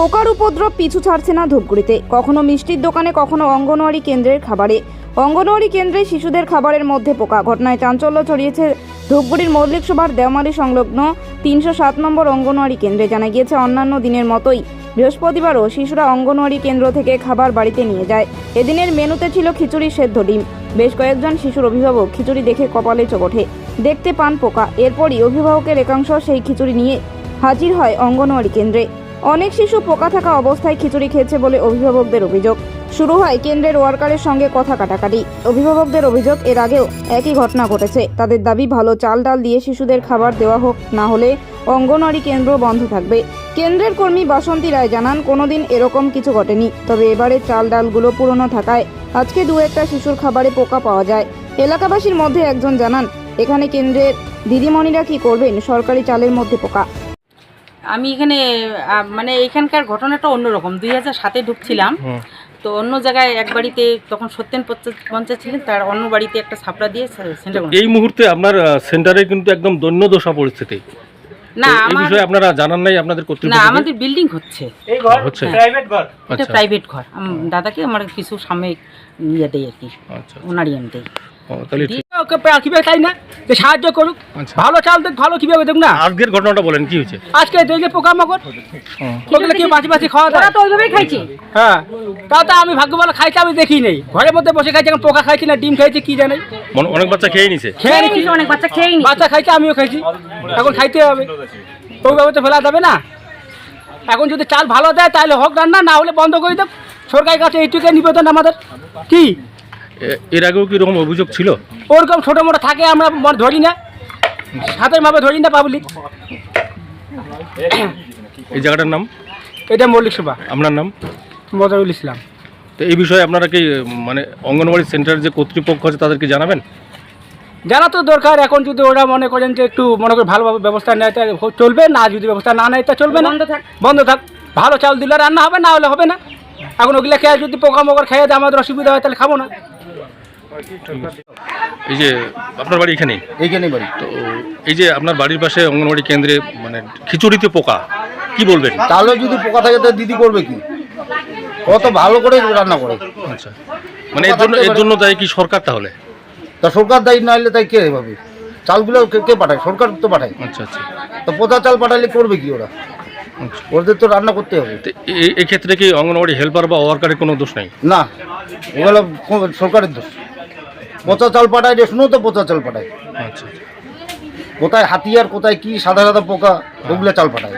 পোকার উপদ্রব পিছু ছাড়ছে না ধূপগুড়িতে। কখনো মিষ্টির দোকানে, কখনো অঙ্গনওয়াড়ি কেন্দ্রের খাবারে। অঙ্গনওয়াড়ি কেন্দ্রে শিশুদের খাবারের মধ্যে পোকা। ঘটনায় চাঞ্চল্য ছড়িয়েছে ধূপগুড়ির মল্লিক সভার দেওমালি সংলগ্ন তিনশো সাত নম্বর অঙ্গনওয়াড়ি কেন্দ্রে। জানা গিয়েছে, অন্যান্য দিনের মতোই বৃহস্পতিবারও শিশুরা অঙ্গনওয়াড়ি কেন্দ্র থেকে খাবার বাড়িতে নিয়ে যায়। এদিনের মেনুতে ছিল খিচুড়ি সেদ্ধ ডিম। বেশ কয়েকজন শিশুর অভিভাবক খিচুড়ি দেখে কপালে চোখ ওঠে। দেখতে পান পোকা। এরপরই অভিভাবকের একাংশ সেই খিচুড়ি নিয়ে হাজির হয় অঙ্গনওয়াড়ি কেন্দ্রে। অনেক শিশু পোকা থাকা অবস্থায় খিচুড়ি খেয়েছে বলে অভিভাবকদের অভিযোগ। শুরু হয় কেন্দ্রের ওয়ার্কারের সঙ্গে কথা কাটাকাটি। অভিভাবকদের অভিযোগ, এর আগেও একই ঘটনা ঘটেছে। তাদের দাবি, ভালো চাল ডাল দিয়ে শিশুদের খাবার দেওয়া হোক, না হলে অঙ্গনওয়াড়ি কেন্দ্র বন্ধ থাকবে। কেন্দ্রের কর্মী বাসন্তী রায় জানান, কোনোদিন এরকম কিছু ঘটেনি। তবে এবারে চাল ডালগুলো পুরনো থাকায় আজকে দু একটা শিশুর খাবারে পোকা পাওয়া যায়। এলাকাবাসীর মধ্যে একজন জানান, এখানে কেন্দ্রের দিদিমণিরা কি করবেন? সরকারি চালের মধ্যে পোকা। আমি এখানে মানে এখানকার ঘটনাটা অন্যরকম। দুই হাজার সাতে ঢুকছিলাম। তো অন্য জায়গায় এক বাড়িতে তখন সত্যেন পঞ্চায়েত পঞ্চায়েত ছিলেন তার অন্য বাড়িতে একটা ছাপড়া দিয়ে সেন্টার এই মুহূর্তে আপনার সেন্টারে কিন্তু একদম দৈন্য দশা পরিস্থিতি। না এই বিষয়ে আপনারা জানান নাই আপনাদের না আমাদের বিল্ডিং হচ্ছে। হচ্ছে। প্রাইভেট ঘর? এটা আচ্ছা। প্রাইভেট ঘর। দাদাকে আমার কিছু সাময়িক ইয়ে দেয় আর কি। আচ্ছা ওনারই আমি দেই তাহলে ঠিক ওকে পা- কীভাবে চাই না? যে সাহায্য করুক। আচ্ছা। ভালো চাল দেখ ভালো কীভাবে না? আজকের ঘটনাটা বলেন কি হয়েছে? আজকে দেখে পোকামাকড় হুম। ওগুলো কি বাঁচি বাঁচি খাওয়া দাওয়া তো ওইভাবেই খাইছি। হ্যাঁ। তাও তো আমি ভাগ্য ভালো খাইতে আমি দেখি নেই। ঘরের মধ্যে বসে খাইছি এখন পোকা খাইছি না ডিম খাইছি কি জানি। অনেক বাচ্চা খেয়ে নিছে। খেয়ে নিছি। অনেক বাচ্চা বাচ্চা খাইছে আমিও খাইছি। এখন খাইতে হবে। ওইভাবে তো ফেলা যাবে না। এখন যদি চাল ভালো দেয় তাহলে হোক রান্না না হলে বন্ধ করে দেব। সরকারের কাছে এইটুকু নিবেদন আমাদের। কি? এর আগেও কি এরকম অভিযোগ ছিল? ওরকম ছোটো মোটো থাকে আমরা মন ধরি না। হাতের মাপে ধরি না পাবলিক। এই জায়গাটার নাম? এটা মল্লিক সভা। আপনার নাম? মজারুল ইসলাম। তো এই বিষয়ে আপনারা কি মানে অঙ্গনওয়াড়ি সেন্টারের যে কর্তৃপক্ষ আছে তাদেরকে জানাবেন? জানা তো দরকার এখন যদি ওরা মনে করেন যে একটু মনে করে ভালোভাবে ব্যবস্থা নেয় তা চলবে না যদি ব্যবস্থা না নেয় তা চলবে না। বন্ধ থাক। বন্ধ থাক। ভালো চাল দিলে রান্না হবে না হলে হবে না। এখন ওগুলা খেয়ে যদি পোকা মোকর খেয়ে দেয় আমাদের অসুবিধা হয় তাহলে খাব না। এই যে আপনার বাড়ি এখানেই? এইখানেই বাড়ি। তো এই যে আপনার বাড়ির পাশে অঙ্গনওয়াড়ি কেন্দ্রে মানে খিচুড়িতে পোকা কি বলবেন? তাহলে যদি পোকা থাকে তো দিদি করবে কি? কত ভালো করে রান্না করে। আচ্ছা। মানে এর জন্য এর জন্য দায়ী কি সরকার তাহলে? তা সরকার দায়ী না হলে তাই কে ভাবে? চালগুলো কে কে পাঠায়? সরকার তো পাঠায়। আচ্ছা আচ্ছা। তো পোতা চাল পাঠালে করবে কি ওরা? আচ্ছা। ওদের তো রান্না করতে হবে। তো এই- এই ক্ষেত্রে কি অঙ্গনওয়াড়ি হেল্পার বা ওয়ার্কারের কোনো দোষ নেই? না ওগুলো সরকারের দোষ। পচা চাল পাঠায় রেশনও তো পচা চাল পাঠায়। আচ্ছা। কোথায় হাতিয়ার কোথায় কি সাদা সাদা পোকা ওগুলো চাল পাঠায়।